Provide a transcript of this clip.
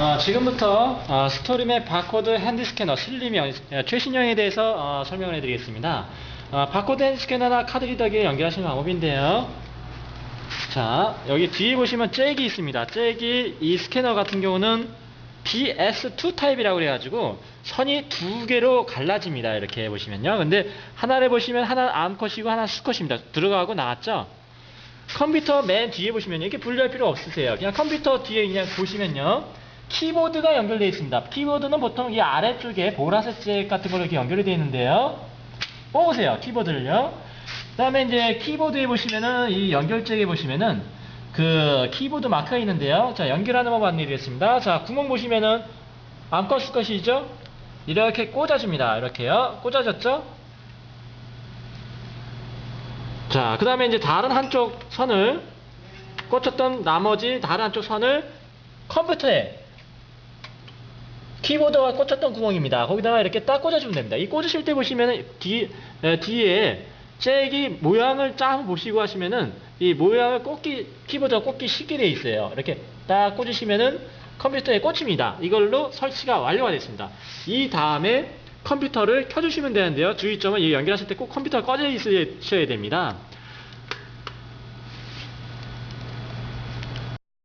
어, 지금부터 어, 스토리맵 바코드 핸드 스캐너 슬림형 어, 최신형에 대해서 어, 설명을 해드리겠습니다. 어, 바코드 핸드 스캐너나 카드 리더기에 연결하시는 방법인데요. 자, 여기 뒤에 보시면 잭이 있습니다. 잭이 이 스캐너 같은 경우는 BS2 타입이라고 그래가지고 선이 두 개로 갈라집니다. 이렇게 보시면요. 근데 하나를 보시면 하나 암컷이고 하나 수컷입니다. 들어가고 나왔죠? 컴퓨터 맨 뒤에 보시면 이렇게 분리할 필요 없으세요. 그냥 컴퓨터 뒤에 그냥 보시면요. 키보드가 연결되어 있습니다. 키보드는 보통 이 아래쪽에 보라색 잭 같은 걸로 이렇게 연결이 되어 있는데요. 뽑으세요. 키보드를요. 그 다음에 이제 키보드에 보시면은 이 연결잭에 보시면은 그 키보드 마크가 있는데요. 자, 연결하는 법 안내드리겠습니다. 자, 구멍 보시면은 암컷 수컷이죠? 이렇게 꽂아줍니다. 이렇게요. 꽂아졌죠? 자, 그 다음에 이제 다른 한쪽 선을 꽂혔던 나머지 다른 한쪽 선을 컴퓨터에 키보드가 꽂혔던 구멍입니다. 거기다가 이렇게 딱 꽂아주면 됩니다. 이 꽂으실 때 보시면은 뒤, 에, 뒤에 잭이 모양을 쫙 보시고 하시면은 이 모양을 꽂기, 키보드가 꽂기 쉽게 되어 있어요. 이렇게 딱 꽂으시면은 컴퓨터에 꽂힙니다. 이걸로 설치가 완료가 됐습니다. 이 다음에 컴퓨터를 켜주시면 되는데요. 주의점은 이 연결하실 때 꼭 컴퓨터가 꺼져 있으셔야 됩니다.